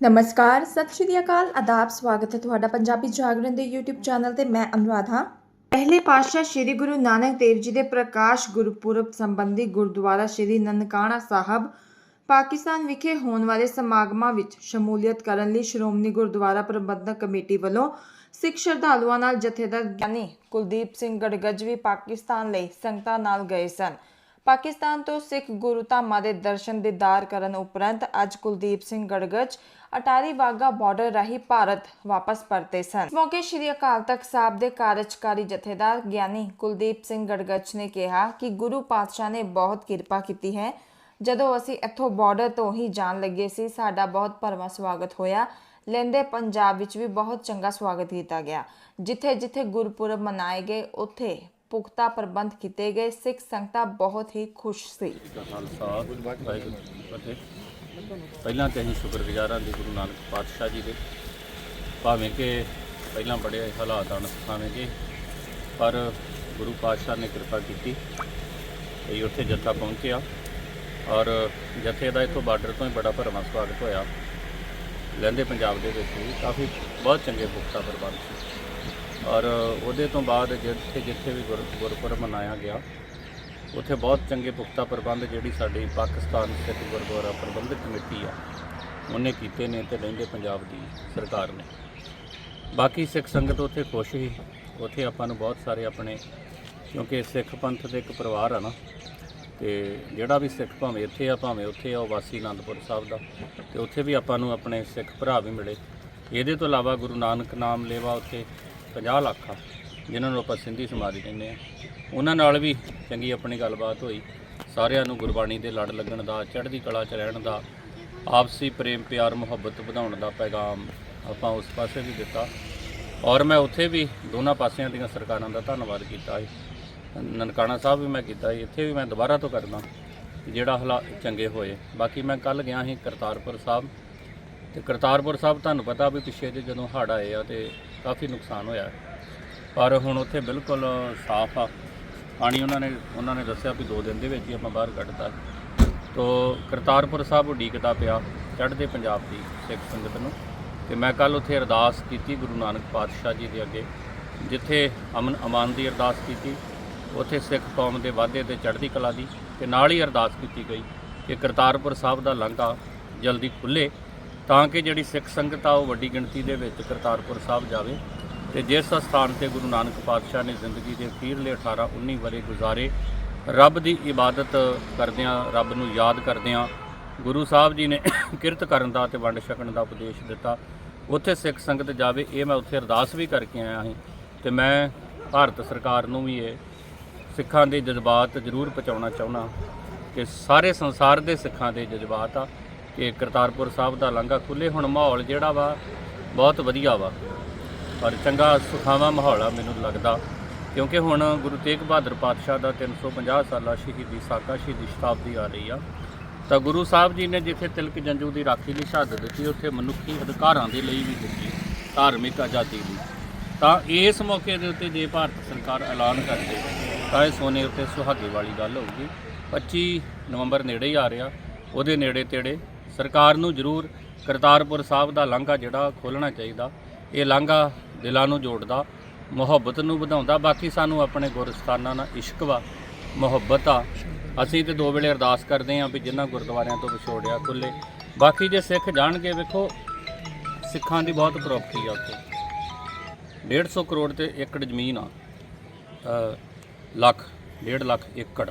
ਨਮਸਕਾਰ, ਸਤਿ ਸ਼੍ਰੀ ਅਕਾਲ, ਆਦਾਬ, ਸਵਾਗਤ ਹੈ ਤੁਹਾਡਾ ਪੰਜਾਬੀ ਜਾਗਰਣ ਦੇ YouTube ਚੈਨਲ ਤੇ, ਮੈਂ ਅਨੁਰਾਧ। ਹਾਂ ਪਹਿਲੇ ਪਾਤਸ਼ਾਹ ਸ੍ਰੀ ਗੁਰੂ ਨਾਨਕ ਦੇਵ ਜੀ ਦੇ ਪ੍ਰਕਾਸ਼ ਗੁਰਪੁਰਬ ਸੰਬੰਧੀ ਗੁਰਦੁਆਰਾ ਸ੍ਰੀ ਨਨਕਾਣਾ ਸਾਹਿਬ, ਪਾਕਿਸਤਾਨ ਵਿਖੇ ਹੋਣ ਵਾਲੇ ਸਮਾਗਮਾਂ ਵਿੱਚ ਸ਼ਮੂਲੀਅਤ ਕਰਨ ਲਈ ਸ਼੍ਰੋਮਣੀ ਗੁਰਦੁਆਰਾ ਪ੍ਰਬੰਧਕ ਕਮੇਟੀ ਵੱਲੋਂ ਸਿੱਖ ਸ਼ਰਧਾਲੂਆਂ ਨਾਲ ਜਥੇਦਾਰ ਗਿਆਨੀ ਕੁਲਦੀਪ ਸਿੰਘ ਗੜਗੱਜ ਵੀ ਪਾਕਿਸਤਾਨ ਲਈ ਸੰਗਤਾਂ ਨਾਲ ਗਏ ਸਨ। ਪਾਕਿਸਤਾਨ ਤੋਂ ਸਿੱਖ ਗੁਰੂ ਧਾਮਾਂ ਦੇ ਦਰਸ਼ਨ ਦੀਦਾਰ ਕਰਨ ਉਪਰੰਤ ਅੱਜ ਕੁਲਦੀਪ ਸਿੰਘ ਗੜਗੜ ਅਟਾਰੀ ਵਾਗਾ ਬਾਰਡਰ ਰਾਹੀਂ ਭਾਰਤ ਵਾਪਸ ਪਰਤੇ ਸਨ। ਇਸ ਮੌਕੇ ਸ਼੍ਰੀ ਅਕਾਲ ਤਖਤ ਸਾਹਿਬ ਦੇ ਕਾਰਜਕਾਰੀ ਜਥੇਦਾਰ ਗਿਆਨੀ ਕੁਲਦੀਪ ਸਿੰਘ ਗੜਗੜ ਨੇ ਕਿਹਾ ਕਿ ਗੁਰੂ ਪਾਤਸ਼ਾਹ ਨੇ ਬਹੁਤ ਕਿਰਪਾ ਕੀਤੀ ਹੈ। ਜਦੋਂ ਅਸੀਂ ਇੱਥੋਂ ਬਾਰਡਰ ਤੋਂ ਹੀ ਜਾਣ ਲੱਗੇ ਸੀ, ਸਾਡਾ ਬਹੁਤ ਭਰਵਾਂ ਸਵਾਗਤ ਹੋਇਆ। ਲੈਂਦੇ ਪੰਜਾਬ ਵਿੱਚ ਵੀ ਬਹੁਤ ਚੰਗਾ ਸਵਾਗਤ ਕੀਤਾ ਗਿਆ। ਜਿੱਥੇ ਜਿੱਥੇ ਗੁਰਪੁਰਬ ਮਨਾਏ ਗਏ, ਉੱਥੇ ਪੁਖਤਾ ਪ੍ਰਬੰਧ ਕੀਤੇ ਗਏ। ਸਿੱਖ ਸੰਗਤਾਂ ਬਹੁਤ ਹੀ ਖੁਸ਼ ਸੀ। ਪਹਿਲਾਂ ਤੇ ਅਸੀਂ ਸ਼ੁਕਰਗੁਜ਼ਾਰ ਹਾਂ ਜੀ ਗੁਰੂ ਨਾਨਕ ਪਾਤਸ਼ਾਹ ਜੀ ਦੇ। ਭਾਵੇਂ ਕਿ ਪਹਿਲਾਂ ਬੜੇ ਹਾਲਾਤ ਹਨ, ਭਾਵੇਂ ਪਰ ਗੁਰੂ ਪਾਤਸ਼ਾਹ ਨੇ ਕਿਰਪਾ ਕੀਤੀ ਇਹ ਉੱਥੇ ਜੱਥਾ ਪਹੁੰਚਿਆ ਔਰ ਜੱਥੇ ਦਾ ਇੱਥੋਂ ਬਾਰਡਰ ਤੋਂ ਹੀ ਬੜਾ ਭਰਵਾਂ ਸਵਾਗਤ ਹੋਇਆ। ਲਹਿੰਦੇ ਪੰਜਾਬ ਦੇ ਵਿੱਚ ਵੀ ਕਾਫੀ ਬਹੁਤ ਚੰਗੇ ਪੁਖਤਾ ਪ੍ਰਬੰਧ ਸੀ। ਔਰ ਉਹਦੇ ਤੋਂ ਬਾਅਦ ਜਿੱਥੇ ਜਿੱਥੇ ਵੀ ਗੁਰ- ਗੁਰਪੁਰਬ ਮਨਾਇਆ ਗਿਆ ਉੱਥੇ ਬਹੁਤ ਚੰਗੇ ਪੁਖਤਾ ਪ੍ਰਬੰਧ ਜਿਹੜੀ ਸਾਡੀ ਪਾਕਿਸਤਾਨ ਸਿੱਖ ਗੁਰਦੁਆਰਾ ਪ੍ਰਬੰਧਕ ਕਮੇਟੀ ਆ, ਉਹਨੇ ਕੀਤੇ ਨੇ ਤੇ ਰਹਿੰਦੇ ਪੰਜਾਬ ਦੀ ਸਰਕਾਰ ਨੇ। ਬਾਕੀ ਸਿੱਖ ਸੰਗਤ ਉੱਥੇ ਖੁਸ਼ ਹੀ ਉੱਥੇ ਆਪਾਂ ਨੂੰ ਬਹੁਤ ਸਾਰੇ ਆਪਣੇ, ਕਿਉਂਕਿ ਸਿੱਖ ਪੰਥ ਦੇ ਇੱਕ ਪਰਿਵਾਰ ਆ ਨਾ, ਤੇ ਜਿਹੜਾ ਵੀ ਸਿੱਖ ਭਾਵੇਂ ਇੱਥੇ ਆ, ਭਾਵੇਂ ਉੱਥੇ ਆ, ਉਹ ਵਾਸੀ ਆਨੰਦਪੁਰ ਸਾਹਿਬ ਦਾ, ਤੇ ਉੱਥੇ ਵੀ ਆਪਾਂ ਨੂੰ ਆਪਣੇ ਸਿੱਖ ਭਰਾ ਵੀ ਮਿਲੇ। ਇਹਦੇ ਤੋਂ ਇਲਾਵਾ ਗੁਰੂ ਨਾਨਕ ਨਾਮ ਲੇਵਾ ਉੱਥੇ 50 ਲੱਖ ਆ, ਜਿਨ੍ਹਾਂ ਨੂੰ ਆਪਾਂ ਸਿੰਧੀ ਸਮਾਜ ਕਹਿੰਦੇ ਆ। ਉਹਨਾਂ ਨਾਲ ਵੀ ਚੰਗੀ ਆਪਣੀ ਗੱਲਬਾਤ ਹੋਈ। ਸਾਰਿਆਂ ਨੂੰ ਗੁਰਬਾਣੀ ਦੇ ਲੜ ਲੱਗਣ ਦਾ, ਚੜ੍ਹਦੀ ਕਲਾ 'ਚ ਰਹਿਣ ਦਾ, ਆਪਸੀ ਪ੍ਰੇਮ ਪਿਆਰ ਮੁਹੱਬਤ ਵਧਾਉਣ ਦਾ ਪੈਗਾਮ ਆਪਾਂ ਉਸ ਪਾਸੇ ਵੀ ਦਿੱਤਾ। ਔਰ ਮੈਂ ਉੱਥੇ ਵੀ ਦੋਨਾਂ ਪਾਸਿਆਂ ਦੀਆਂ ਸਰਕਾਰਾਂ ਦਾ ਧੰਨਵਾਦ ਕੀਤਾ ਹੈ ਨਨਕਾਣਾ ਸਾਹਿਬ ਵੀ ਮੈਂ ਕੀਤਾ ਸੀ। ਇੱਥੇ ਵੀ ਮੈਂ ਦੁਬਾਰਾ ਤੋਂ ਕਰਦਾ ਜਿਹੜਾ ਹਾਲਾਤ ਚੰਗੇ ਹੋਏ। ਬਾਕੀ ਮੈਂ ਕੱਲ ਗਿਆ ਸੀ ਕਰਤਾਰਪੁਰ ਸਾਹਿਬ। ਤੇ ਕਰਤਾਰਪੁਰ ਸਾਹਿਬ ਤੁਹਾਨੂੰ ਪਤਾ ਵੀ ਪਿੱਛੇ ਜੇ ਜਦੋਂ ਹੜ੍ਹ ਆਏ ਆ ਤੇ ਕਾਫੀ ਨੁਕਸਾਨ ਹੋਇਆ। ਪਰ ਹੁਣ ਉੱਥੇ ਬਿਲਕੁਲ ਸਾਫ਼ ਆ। ਪਾਣੀ ਉਹਨਾਂ ਨੇ ਉਹਨਾਂ ਨੇ ਦੱਸਿਆ ਵੀ 2 ਦਿਨ ਦੇ ਵਿੱਚ ਹੀ ਆਪਾਂ ਬਾਹਰ ਕੱਢਤਾ। ਤੋ ਕਰਤਾਰਪੁਰ ਸਾਹਿਬ ਉਡੀਕਦਾ ਪਿਆ, ਚੜ੍ਹਦੇ ਪੰਜਾਬ ਦੀ ਸਿੱਖ ਸੰਗਤ ਨੂੰ। ਤੇ ਮੈਂ ਕੱਲ ਉੱਥੇ ਅਰਦਾਸ ਕੀਤੀ ਗੁਰੂ ਨਾਨਕ ਪਾਤਸ਼ਾਹ ਜੀ ਦੇ ਅੱਗੇ, ਜਿੱਥੇ ਅਮਨ ਅਮਾਨ ਦੀ ਅਰਦਾਸ ਕੀਤੀ, ਉੱਥੇ ਸਿੱਖ ਕੌਮ ਦੇ ਵਾਧੇ ਤੇ ਚੜ੍ਹਦੀ ਕਲਾ ਦੀ, ਤੇ ਨਾਲ ਹੀ ਅਰਦਾਸ ਕੀਤੀ ਗਈ ਕਿ ਕਰਤਾਰਪੁਰ ਸਾਹਿਬ ਦਾ ਲਾਂਘਾ ਜਲਦੀ ਖੁੱਲੇ ਤਾਂ ਕਿ ਜਿਹੜੀ ਸਿੱਖ ਸੰਗਤ ਆ ਉਹ ਵੱਡੀ ਗਿਣਤੀ ਦੇ ਵਿੱਚ ਕਰਤਾਰਪੁਰ ਸਾਹਿਬ ਜਾਵੇ। ਤੇ ਜਿਸ ਸਥਾਨ ਤੇ ਗੁਰੂ ਨਾਨਕ ਪਾਤਸ਼ਾਹ ਨੇ ਜ਼ਿੰਦਗੀ ਦੇ ਅਖੀਰਲੇ 18 19 ਵਰੇ ਗੁਜ਼ਾਰੇ, ਰੱਬ ਦੀ ਇਬਾਦਤ ਕਰਦਿਆਂ, ਰੱਬ ਨੂੰ ਯਾਦ ਕਰਦਿਆਂ ਗੁਰੂ ਸਾਹਿਬ ਜੀ ਨੇ ਕਿਰਤ ਕਰਨ ਦਾ ਤੇ ਵੰਡ ਛਕਣ ਦਾ ਉਪਦੇਸ਼ ਦਿੱਤਾ। ਉੱਥੇ ਸਿੱਖ ਸੰਗਤ ਜਾਵੇ, ਇਹ ਮੈਂ ਉੱਥੇ ਅਰਦਾਸ ਵੀ ਕਰਕੇ ਆਇਆ ਹਾਂ ਤੇ ਮੈਂ ਭਾਰਤ ਸਰਕਾਰ ਨੂੰ ਵੀ ਇਹ ਸਿੱਖਾਂ ਦੇ ਜਜ਼ਬਾਤ ਜ਼ਰੂਰ ਪਹੁੰਚਾਉਣਾ ਚਾਹੁੰਦਾ ਕਿ ਸਾਰੇ ਸੰਸਾਰ ਦੇ ਸਿੱਖਾਂ ਦੇ ਜਜ਼ਬਾਤ ਆ, ਕਿ ਕਰਤਾਰਪੁਰ ਸਾਹਿਬ ਦਾ ਲਾਂਘਾ ਖੁੱਲੇ ਹੁਣ ਮਾਹੌਲ ਜਿਹੜਾ ਵਾ, ਬਹੁਤ ਵਧੀਆ ਵਾ। ਪਰ ਚੰਗਾ ਸੁਖਾਵਾਂ ਮਾਹੌਲ ਆ ਮੈਨੂੰ ਲੱਗਦਾ, ਕਿਉਂਕਿ ਹੁਣ ਗੁਰੂ ਤੇਗ ਬਹਾਦਰ ਪਾਤਸ਼ਾਹ ਦਾ 350 ਸਾਲਾ ਸ਼ਹੀਦੀ ਸਾਕਾ ਸ਼ਹੀਦੀ ਸ਼ਤਾਬਦੀ ਆ ਰਹੀ ਆ। ਤਾਂ ਗੁਰੂ ਸਾਹਿਬ ਜੀ ਨੇ ਜਿੱਥੇ ਤਿਲਕ ਜੰਜੂ ਦੀ ਰਾਖੀ ਲਈ ਸ਼ਹਾਦਤ ਦਿੱਤੀ, ਉੱਥੇ ਮਨੁੱਖੀ ਅਧਿਕਾਰਾਂ ਦੇ ਲਈ ਵੀ ਦਿੱਤੀ, ਧਾਰਮਿਕ ਆਜ਼ਾਦੀ ਲਈ। ਤਾਂ ਇਸ ਮੌਕੇ ਦੇ ਉੱਤੇ ਜੇ ਭਾਰਤ ਸਰਕਾਰ ਐਲਾਨ ਕਰਦੇ ਤਾਂ ਇਹ ਸੋਨੇ ਉੱਤੇ ਸੁਹਾਗੇ ਵਾਲੀ ਗੱਲ ਹੋਊਗੀ। 25 ਨਵੰਬਰ ਨੇੜੇ ਹੀ ਆ ਰਿਹਾ, ਉਹਦੇ ਨੇੜੇ ਤੇੜੇ ਸਰਕਾਰ ਨੂੰ ਜ਼ਰੂਰ ਕਰਤਾਰਪੁਰ ਸਾਹਿਬ ਦਾ ਲਾਂਘਾ ਜਿਹੜਾ ਖੋਲਣਾ ਚਾਹੀਦਾ, ਇਹ ਲਾਂਘਾ ਦਿਲਾਂ ਨੂੰ ਜੋੜਦਾ, ਮੁਹੱਬਤ ਨੂੰ ਵਧਾਉਂਦਾ, ਬਾਕੀ ਸਾਨੂੰ ਆਪਣੇ ਗੁਰਸਥਾਨਾਂ ਨਾਲ ਇਸ਼ਕ ਵਾ, ਮੁਹੱਬਤ ਆ। ਅਸੀਂ ਤੇ ਦੋ ਵੇਲੇ ਅਰਦਾਸ ਕਰਦੇ ਆਂ ਵੀ ਜਿਨ੍ਹਾਂ ਗੁਰਦੁਆਰਿਆਂ ਤੋਂ ਵਿਛੋੜਿਆ ਖੁੱਲੇ ਬਾਕੀ ਜੇ ਸਿੱਖ ਜਾਣਗੇ, ਵੇਖੋ, ਸਿੱਖਾਂ ਦੀ ਬਹੁਤ ਪ੍ਰਾਪਰਟੀ ਆ ਉੱਥੇ। 150 ਕਰੋੜ ਤੇ ਏਕੜ ਜ਼ਮੀਨ ਆ। ਲੱਖ 1.5 ਲੱਖ ਏਕੜ।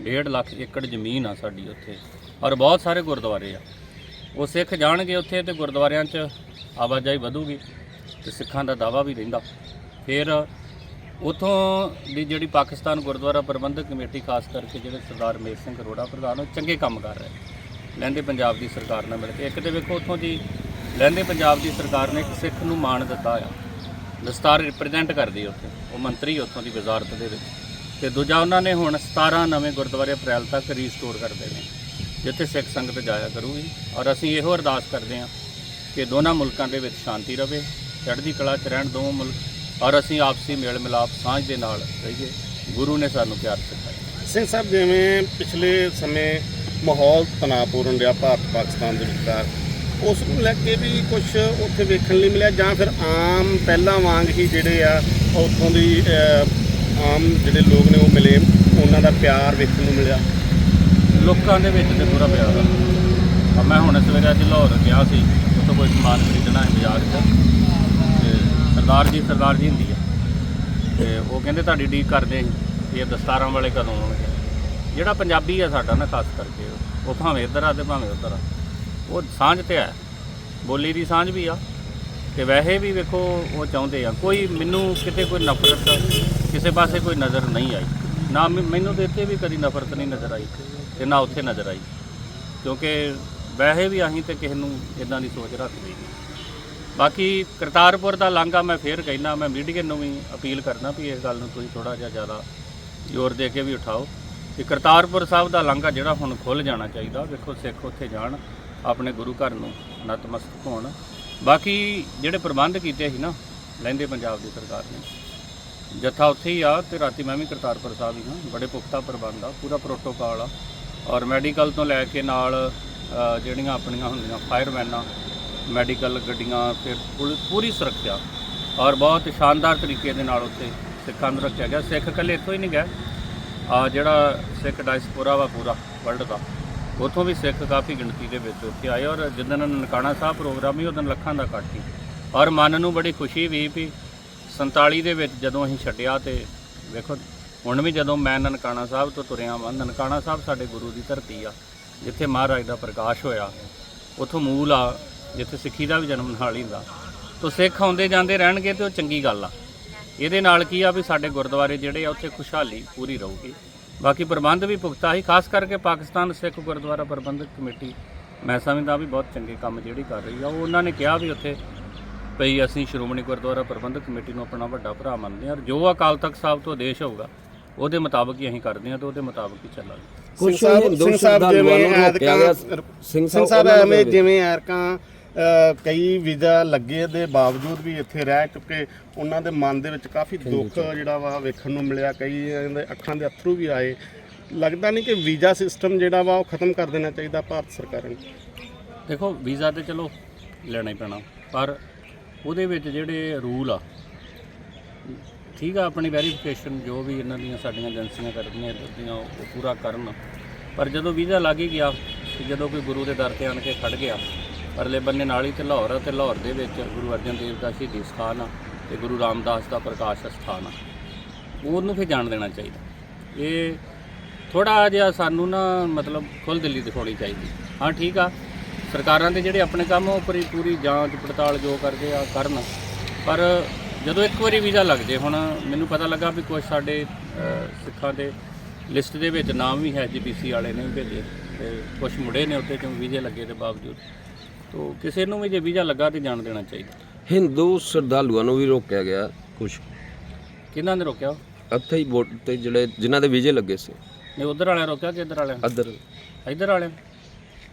1.5 ਲੱਖ ਏਕੜ ਜ਼ਮੀਨ ਆ ਸਾਡੀ ਉੱਥੇ। ਔਰ ਬਹੁਤ ਸਾਰੇ ਗੁਰਦੁਆਰੇ ਆ। ਉਹ ਸਿੱਖ ਜਾਣਗੇ ਉੱਥੇ ਤੇ ਗੁਰਦੁਆਰਿਆਂ 'ਚ ਆਵਾਜਾਈ ਵਧੂਗੀ। ਤੇ ਸਿੱਖਾਂ ਦਾ ਦਾਵਾ ਵੀ ਰਹਿੰਦਾ। ਫਿਰ ਉਥੋਂ ਦੀ ਜਿਹੜੀ ਪਾਕਿਸਤਾਨ ਗੁਰਦੁਆਰਾ ਪ੍ਰਬੰਧਕ ਕਮੇਟੀ, ਖਾਸ ਕਰਕੇ ਜਿਹੜੇ ਸਰਦਾਰ ਮੇਰ ਸਿੰਘ ਅਰੋੜਾ ਪ੍ਰਧਾਨ ਉਹ ਚੰਗੇ ਕੰਮ ਕਰ ਰਹੇ ਲਹਿੰਦੇ ਪੰਜਾਬ ਦੀ ਸਰਕਾਰ ਨਾਲ ਮਿਲ ਕੇ। ਇੱਕ ਤੇ ਵੇਖੋ ਉਥੋਂ ਦੀ ਲਹਿੰਦੇ ਪੰਜਾਬ ਦੀ ਸਰਕਾਰ ਨੇ ਇੱਕ ਸਿੱਖ ਨੂੰ ਮਾਣ ਦਿੱਤਾ ਆ। ਦਸਤਾਰ ਰਿਪਰੈਜ਼ੈਂਟ ਕਰਦੀ ਉੱਥੇ। ਉਹ ਮੰਤਰੀ ਉੱਥੋਂ ਦੀ ਵਜ਼ਾਰਤ ਦੇ ਵਿੱਚ। ਤੇ ਦੂਜਾ ਉਹਨਾਂ ਨੇ ਹੁਣ 17 ਨਵੇਂ ਗੁਰਦੁਆਰੇ ਅਪ੍ਰੈਲ ਤੱਕ ਰੀਸਟੋਰ ਕਰਦੇ ਨੇ ਜਿੱਥੇ ਸਿੱਖ ਸੰਗਤ ਜਾਇਆ ਕਰੂਗੀ। ਔਰ ਅਸੀਂ ਇਹੋ ਅਰਦਾਸ ਕਰਦੇ ਹਾਂ ਕਿ ਦੋਨਾਂ ਮੁਲਕਾਂ ਦੇ ਵਿੱਚ ਸ਼ਾਂਤੀ ਰਹੇ ਚੜ੍ਹਦੀ ਕਲਾ ਚ ਰਹਿਣ ਦੋਵੇਂ ਮੁਲਕ ਔਰ ਅਸੀਂ ਆਪਸੀ ਮੇਲ ਮਿਲਾਪ ਸਾਂਝ ਦੇ ਨਾਲ ਰਹੀਏ। ਗੁਰੂ ਨੇ ਸਾਨੂੰ ਪਿਆਰ ਸਿਖਾਇਆ। ਸਿੰਘ ਸਾਹਿਬ ਜਿਵੇਂ ਪਿਛਲੇ ਸਮੇਂ ਮਾਹੌਲ ਤਣਾਅਪੂਰਨ ਰਿਹਾ ਭਾਰਤ ਪਾਕਿਸਤਾਨ ਦੇ ਵਿਚਕਾਰ ਉਸ ਨੂੰ ਲੈ ਕੇ ਵੀ ਕੁਝ ਉੱਥੇ ਵੇਖਣ ਲਈ ਮਿਲਿਆ ਜਾਂ ਫਿਰ ਆਮ ਪਹਿਲਾਂ ਵਾਂਗ ਹੀ ਜਿਹੜੇ ਆ ਉੱਥੋਂ ਦੀ ਆਮ ਜਿਹੜੇ ਲੋਕ ਨੇ ਉਹ ਮਿਲੇ ਉਹਨਾਂ ਦਾ ਪਿਆਰ ਵੇਖਣ ਨੂੰ ਮਿਲਿਆ? ਲੋਕਾਂ ਦੇ ਵਿੱਚ ਤੇ ਪੂਰਾ ਪਿਆਰ ਆ। ਮੈਂ ਹੁਣ ਸਵੇਰੇ ਅੱਜ ਲਾਹੌਰ ਗਿਆ ਸੀ ਉੱਥੋਂ ਕੋਈ ਸਮਾਨ ਖਰੀਦਣਾ ਹੈ ਬਾਜ਼ਾਰ 'ਚ। ਸਰਦਾਰ ਜੀ ਸਰਦਾਰ ਜੀ ਹੁੰਦੀ ਆ। ਤੇ ਉਹ ਕਹਿੰਦੇ ਤੁਹਾਡੀ ਡੀਕ ਕਰਦੇ ਸੀ ਇਹ ਦਸਤਾਰਾਂ ਵਾਲੇ ਕਦੋਂ ਆਉਣਗੇ। ਜਿਹੜਾ ਪੰਜਾਬੀ ਆ ਸਾਡਾ ਨਾ, ਖਾਸ ਕਰਕੇ ਉਹ। ਭਾਵੇਂ ਇੱਧਰ ਆ ਤੇ ਭਾਵੇਂ ਉੱਧਰ ਆ। ਉਹ ਸਾਂਝ ਤੇ ਆ ਬੋਲੀ ਦੀ ਸਾਂਝ ਵੀ ਆ। ਤੇ ਵੈਸੇ ਵੀ ਵੇਖੋ, ਉਹ ਚਾਹੁੰਦੇ ਆ। ਕੋਈ ਮੈਨੂੰ ਕਿਤੇ ਕੋਈ ਨਫ਼ਰਤ, ਕਿਸੇ ਪਾਸੇ ਕੋਈ ਨਜ਼ਰ ਨਹੀਂ ਆਈ। ਨਾ ਮੈਨੂੰ ਤੇ ਇੱਥੇ ਵੀ ਕਦੀ ਨਫ਼ਰਤ ਨਹੀਂ ਨਜ਼ਰ ਆਈ ਤੇ ਨਾ ਉੱਥੇ ਨਜ਼ਰ ਆਈ। ਕਿਉਂਕਿ ਵੈਸੇ ਵੀ ਅਸੀਂ ਤੇ ਕਿਸੇ ਨੂੰ ਇਦਾਂ ਦੀ ਸੋਚ ਰੱਖਦੇ ਨਹੀਂ। ਬਾਕੀ ਕਰਤਾਰਪੁਰ ਦਾ ਲਾਂਘਾ ਮੈਂ ਫੇਰ ਕਹਿਣਾ ਮੈਂ ਮੀਡੀਆ ਨੂੰ ਵੀ ਅਪੀਲ ਕਰਨਾ ਵੀ ਇਸ ਗੱਲ ਨੂੰ ਤੁਸੀਂ ਥੋੜਾ ਜਿਹਾ ਜ਼ਿਆਦਾ ਜ਼ੋਰ ਦੇ ਕੇ ਵੀ ਉਠਾਓ ਕਿ ਕਰਤਾਰਪੁਰ ਸਾਹਿਬ ਦਾ ਲਾਂਘਾ ਜਿਹੜਾ ਹੁਣ ਖੁੱਲ ਜਾਣਾ ਚਾਹੀਦਾ, ਵੇਖੋ ਸਿੱਖ ਉੱਥੇ ਜਾਣ, ਆਪਣੇ ਗੁਰੂ ਘਰ ਨੂੰ ਨਤਮਸਤਕ ਹੋਣ। ਬਾਕੀ ਜਿਹੜੇ ਪ੍ਰਬੰਧ ਕੀਤੇ ਸੀ ਨਾ ਲਹਿੰਦੇ ਪੰਜਾਬ ਦੀ ਸਰਕਾਰ ਨੇ, ਜੱਥਾ ਉੱਥੇ ਹੀ ਆ ਤੇ ਰਾਤੀ ਮੈਂ ਵੀ ਕਰਤਾਰਪੁਰ ਸਾਹਿਬ ਹੀ ਹਾਂ, ਬੜੇ ਪੁਖਤਾ ਪ੍ਰਬੰਧ ਆ, ਪੂਰਾ ਪ੍ਰੋਟੋਕਾਲ ਆ ਔਰ ਮੈਡੀਕਲ ਤੋਂ ਲੈ ਕੇ ਨਾਲ ਜਿਹੜੀਆਂ ਆਪਣੀਆਂ ਹੁੰਦੀਆਂ ਫਾਇਰਮੈਨਾਂ ਮੈਡੀਕਲ ਗੱਡੀਆਂ ਫਿਰ ਪੁਲ- ਪੂਰੀ ਸੁਰੱਖਿਆ ਔਰ ਬਹੁਤ ਸ਼ਾਨਦਾਰ ਤਰੀਕੇ ਦੇ ਨਾਲ ਉੱਥੇ ਸਿੱਖਾਂ ਨੂੰ ਰੱਖਿਆ ਗਿਆ। ਸਿੱਖ ਇਕੱਲੇ ਇੱਥੋਂ ਹੀ ਨਹੀਂ ਗਏ। ਆ ਜਿਹੜਾ ਸਿੱਖ ਡਾਇਸਪੋਰਾ ਵਾ ਪੂਰਾ ਵਰਲਡ ਦਾ, ਉੱਥੋਂ ਵੀ ਸਿੱਖ ਕਾਫੀ ਗਿਣਤੀ ਦੇ ਵਿੱਚ ਉੱਥੇ ਆਏ ਔਰ ਜਿੱਦਣ ਨਨਕਾਣਾ ਸਾਹਿਬ ਪ੍ਰੋਗਰਾਮ ਹੀ ਉਦੋਂ ਲੱਖਾਂ ਦਾ ਇਕੱਠ ਸੀ। ਔਰ ਮਨ ਨੂੰ ਬੜੀ ਖੁਸ਼ੀ ਵੀ ਵੀ 47 ਦੇ ਵਿੱਚ ਜਦੋਂ ਅਸੀਂ ਛੱਡਿਆ ਤੇ ਵੇਖੋ, ਹੁਣ ਵੀ ਜਦੋਂ ਮੈਂ ਨਨਕਾਣਾ ਸਾਹਿਬ ਤੋਂ ਤੁਰਿਆ ਵਾਂ, ਨਨਕਾਣਾ ਸਾਹਿਬ ਸਾਡੇ ਗੁਰੂ ਦੀ ਧਰਤੀ ਆ, ਜਿੱਥੇ ਮਹਾਰਾਜ ਦਾ ਪ੍ਰਕਾਸ਼ ਹੋਇਆ, ਉਥੋਂ ਮੂਲ ਆ ਜਿੱਥੇ ਸਿੱਖੀ ਦਾ ਵੀ ਜਨਮ ਨਾਲ ਹੀ ਹੁੰਦਾ। ਤੋ ਸਿੱਖ ਆਉਂਦੇ ਜਾਂਦੇ ਰਹਿਣਗੇ ਤੇ ਉਹ ਚੰਗੀ ਗੱਲ ਆ। ਇਹਦੇ ਨਾਲ ਕੀ ਆ ਵੀ ਸਾਡੇ ਗੁਰਦੁਆਰੇ ਜਿਹੜੇ ਆ ਉੱਥੇ ਖੁਸ਼ਹਾਲੀ ਪੂਰੀ ਰਹੂਗੀ। ਬਾਕੀ ਪ੍ਰਬੰਧ ਵੀ ਪੁਖਤਾ ਹੀ ਖਾਸ ਕਰਕੇ ਪਾਕਿਸਤਾਨ ਸਿੱਖ ਗੁਰਦੁਆਰਾ ਪ੍ਰਬੰਧਕ ਕਮੇਟੀ ਮੈਂ ਸਮਝਦਾ ਵੀ ਬਹੁਤ ਚੰਗੇ ਕੰਮ ਜਿਹੜੀ ਕਰ ਰਹੀ ਆ। ਉਹ ਉਹਨਾਂ ਨੇ ਕਿਹਾ ਵੀ ਉੱਥੇ ਭਈ ਅਸੀਂ ਸ਼੍ਰੋਮਣੀ ਗੁਰਦੁਆਰਾ ਪ੍ਰਬੰਧਕ ਕਮੇਟੀ ਨੂੰ ਆਪਣਾ ਵੱਡਾ ਭਰਾ ਮੰਨਦੇ ਹਾਂ। ਔਰ ਜੋ ਅਕਾਲ ਤਖਤ ਸਾਹਿਬ ਤੋਂ ਆਦੇਸ਼ ਹੋਊਗਾ ਉਹਦੇ ਮੁਤਾਬਕ ਹੀ ਅਸੀਂ ਕਰਦੇ ਹਾਂ ਤੇ ਉਹਦੇ ਮੁਤਾਬਕ ਹੀ ਚੱਲਾਂਗੇ। ਸਿੰਘ ਸਾਹਿਬ- ਜਿਵੇਂ ਐਤਕਾਂ- ਸਿੰਘ ਸਾਹਿਬ ਐਵੇਂ ਜਿਵੇਂ ਐਰਕਾਂ ਕਈ ਵੀਜ਼ਾ ਲੱਗੇ ਦੇ ਬਾਵਜੂਦ ਵੀ ਇੱਥੇ ਰਹਿ ਚੁੱਕੇ ਉਹਨਾਂ ਦੇ ਮਨ ਦੇ ਵਿੱਚ ਕਾਫੀ ਦੁੱਖ ਜਿਹੜਾ ਵਾ ਵੇਖਣ ਨੂੰ ਮਿਲਿਆ ਕਈ ਦੇ ਅੱਖਾਂ ਦੇ ਅਥਰੂ ਵੀ ਆਏ। ਲੱਗਦਾ ਨਹੀਂ ਕਿ ਵੀਜ਼ਾ ਸਿਸਟਮ ਜਿਹੜਾ ਵਾ ਉਹ ਖਤਮ ਕਰ ਦੇਣਾ ਚਾਹੀਦਾ ਭਾਰਤ ਸਰਕਾਰ ਨੂੰ। ਦੇਖੋ ਵੀਜ਼ਾ ਤੇ ਚਲੋ ਲੈਣਾ ਹੀ ਪੈਣਾ ਪਰ ਉਹਦੇ ਵਿੱਚ ਜਿਹੜੇ ਰੂਲ ਆ ਠੀਕ ਆ ਆਪਣੀ ਵੈਰੀਫਿਕੇਸ਼ਨ ਜੋ ਵੀ ਇਹਨਾਂ ਦੀਆਂ ਸਾਡੀਆਂ ਏਜੰਸੀਆਂ ਕਰਦੀਆਂ ਦੀਆਂ ਉਹ ਪੂਰਾ ਕਰਨ ਪਰ ਜਦੋਂ ਵੀਜ਼ਾ ਲੱਗ ਹੀ ਗਿਆ ਤੇ ਜਦੋਂ ਕੋਈ ਗੁਰੂ ਦੇ ਦਰ ਤੇ ਆਣ ਕੇ ਖੜ ਗਿਆ ਪਰਲੇ ਬੰਨੇ ਨਾਲ ਹੀ ਤੇ ਲਾਹੌਰ ਆ ਤੇ ਲਾਹੌਰ ਦੇ ਵਿੱਚ ਗੁਰੂ ਅਰਜਨ ਦੇਵ ਦਾ ਸ਼ਹੀਦੀ ਸਥਾਨ ਆ ਤੇ ਗੁਰੂ ਰਾਮਦਾਸ ਦਾ ਪ੍ਰਕਾਸ਼ ਸਥਾਨ ਆ। ਉਹਨੂੰ ਫਿਰ ਜਾਣ ਦੇਣਾ ਚਾਹੀਦਾ। ਇਹ ਥੋੜਾ ਜਿਹਾ ਸਾਨੂੰ ਨਾ ਮਤਲਬ ਖੁੱਲ੍ਹ ਦਿਲੀ ਦਿਖਾਉਣੀ ਚਾਹੀਦੀ। ਹਾਂ ਠੀਕ ਆ। ਸਰਕਾਰਾਂ ਦੇ ਜਿਹੜੇ ਆਪਣੇ ਕੰਮ ਆ, ਉਹ ਪੂਰੀ ਪੂਰੀ ਜਾਂਚ ਪੜਤਾਲ ਜੋ ਕਰਦੇ ਆ ਕਰਨ। ਪਰ ਜਦੋਂ ਇੱਕ ਵਾਰੀ ਵੀਜ਼ਾ ਲੱਗ ਜੇ ਹੁਣ ਮੈਨੂੰ ਪਤਾ ਲੱਗਾ ਵੀ ਕੁਝ ਸਾਡੇ ਸਿੱਖਾਂ ਦੇ ਲਿਸਟ ਦੇ ਵਿੱਚ ਨਾਮ ਵੀ ਹੈ ਜੀਪੀਸੀ ਵਾਲੇ ਨੇ ਵੀ ਭੇਜੇ। ਤੇ ਕੁਝ ਮੁੰਡੇ ਨੇ ਉੱਤੇ ਕਿਉਂ ਵੀਜ਼ੇ ਲੱਗੇ ਦੇ ਬਾਵਜੂਦ। ਤੋ ਕਿਸੇ ਨੂੰ ਵੀ ਜੇ ਵੀਜ਼ਾ ਲੱਗਾ ਤੇ ਜਾਣ ਦੇਣਾ ਚਾਹੀਦਾ। ਹਿੰਦੂ ਸ਼ਰਧਾਲੂਆਂ ਨੂੰ ਵੀ ਰੋਕਿਆ ਗਿਆ ਕੁਝ ਕਿਹਨਾਂ ਨੇ ਰੋਕਿਆ? ਇੱਥੇ ਹੀ ਵੋਟ ਤੇ ਜਿਹੜੇ ਜਿਨ੍ਹਾਂ ਦੇ ਵੀਜ਼ੇ ਲੱਗੇ ਸੀ। ਨੇ ਉਧਰ ਵਾਲਿਆਂ ਰੋਕਿਆ ਕਿ ਇੱਧਰ ਵਾਲਿਆਂ ਅਦਰ ਇੱਧਰ। ਵਾਲਿਆਂ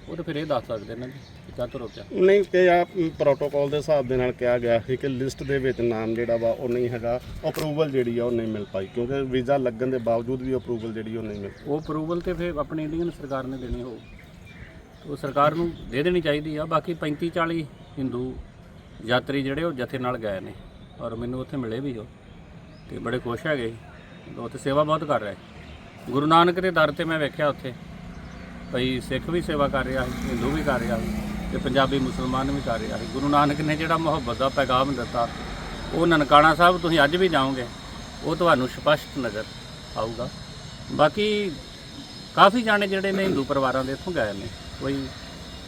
ਉਹ ਤਾਂ ਫਿਰ ਇਹ ਦੱਸ ਸਕਦੇ ਨੇ ਕਿ ਕਾਹ ਤੋਂ ਰੋਕਿਆ। ਨਹੀਂ ਤੇ ਆ ਪ੍ਰੋਟੋਕਾਲ ਦੇ ਹਿਸਾਬ ਦੇ ਨਾਲ ਕਿਹਾ ਗਿਆ ਸੀ ਕਿ ਲਿਸਟ ਦੇ ਵਿੱਚ ਨਾਮ ਜਿਹੜਾ ਵਾ ਉਹ ਨਹੀਂ ਹੈਗਾ ਅਪਰੂਵਲ ਜਿਹੜੀ ਆ ਉਹ ਨਹੀਂ ਮਿਲ ਪਾਈ ਕਿਉਂਕਿ ਵੀਜ਼ਾ ਲੱਗਣ ਦੇ ਬਾਵਜੂਦ ਵੀ ਅਪਰੂਵਲ ਜਿਹੜੀ ਉਹ ਨਹੀਂ ਮਿਲ ਉਹ ਅਪਰੂਵਲ ਤੇ ਫਿਰ ਆਪਣੀ ਇੰਡੀਅਨ ਸਰਕਾਰ ਨੇ ਦੇਣੀ ਹੋਊ। ਉਹ ਸਰਕਾਰ ਨੂੰ ਦੇ ਦੇਣੀ ਚਾਹੀਦੀ ਆ। ਬਾਕੀ 35 40 ਹਿੰਦੂ ਯਾਤਰੀ ਜਿਹੜੇ ਉਹ ਜਥੇ ਨਾਲ ਗਏ ਨੇ ਔਰ ਮੈਨੂੰ ਉੱਥੇ ਮਿਲੇ ਵੀ ਉਹ ਤੇ ਬੜੇ ਖੁਸ਼ ਹੈਗੇ ਸੀ। ਉਹ ਸੇਵਾ ਬਹੁਤ ਕਰ ਰਹੇ। ਗੁਰੂ ਨਾਨਕ ਦੇ ਦਰ ਤੇ ਮੈਂ ਵੇਖਿਆ ਉੱਥੇ। ਭਈ ਸਿੱਖ ਵੀ ਸੇਵਾ ਕਰ ਰਿਹਾ ਸੀ, ਹਿੰਦੂ ਵੀ ਕਰ ਰਿਹਾ ਸੀ ਤੇ ਪੰਜਾਬੀ ਮੁਸਲਮਾਨ ਵੀ ਕਰ ਰਿਹਾ ਸੀ। ਗੁਰੂ ਨਾਨਕ ਨੇ ਜਿਹੜਾ ਮੁਹੱਬਤ ਦਾ ਪੈਗਾਮ ਦਿੱਤਾ, ਉਹ ਨਨਕਾਣਾ ਸਾਹਿਬ ਤੁਸੀਂ ਅੱਜ ਵੀ ਜਾਓਗੇ, ਉਹ ਤੁਹਾਨੂੰ ਸਪਸ਼ਟ ਨਜ਼ਰ ਆਊਗਾ। ਬਾਕੀ ਕਾਫੀ ਜਾਣੇ ਜਿਹੜੇ ਨੇ ਹਿੰਦੂ ਪਰਿਵਾਰਾਂ ਦੇ ਇੱਥੋਂ ਗਏ ਨੇ। ਕੋਈ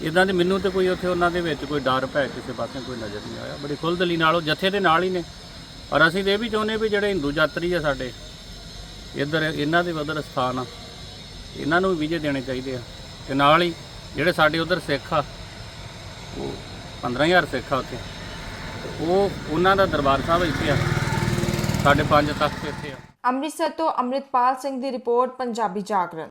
ਇਦਾਂ ਦੇ ਮੈਨੂੰ ਤੇ ਕੋਈ ਉੱਥੇ ਉਹਨਾਂ ਦੇ ਵਿੱਚ ਕੋਈ ਡਰ ਭੈ ਕਿਸੇ ਪਾਸੇ ਕੋਈ ਨਜ਼ਰ ਨਹੀਂ ਆਇਆ। ਬੜੀ ਖੁੱਲ੍ਹਦਲੀ ਨਾਲ ਉਹ ਜਥੇ ਦੇ ਨਾਲ ਹੀ ਨੇ। ਔਰ ਅਸੀਂ ਤੇ ਇਹ ਵੀ ਚਾਹੁੰਦੇ ਵੀ ਜਿਹੜੇ ਹਿੰਦੂ ਯਾਤਰੀ ਆ ਸਾਡੇ, ਇੱਧਰ ਇਹਨਾਂ ਦੇ ਉਧਰ ਸਥਾਨ ਆ। ਇਹਨਾਂ ਨੂੰ ਵੀ ਵੀਜ਼ੇ ਦੇਣੇ ਚਾਹੀਦੇ ਆ। ਤੇ ਨਾਲ ਹੀ ਜਿਹੜੇ ਸਾਡੇ ਉਧਰ ਸਿੱਖ ਆ, ਉਹ 15000 ਸਿੱਖ ਆ ਉੱਥੇ। ਉਹ ਉਹਨਾਂ ਦਾ ਦਰਬਾਰ ਸਾਹਿਬ ਇੱਥੇ ਆ। ਸਾਡੇ ਪੰਜ ਤਖਤ ਇੱਥੇ ਆ। ਅੰਮ੍ਰਿਤਸਰ ਤੋਂ ਅੰਮ੍ਰਿਤਪਾਲ ਸਿੰਘ ਦੀ ਰਿਪੋਰਟ, ਪੰਜਾਬੀ ਜਾਗਰਣ।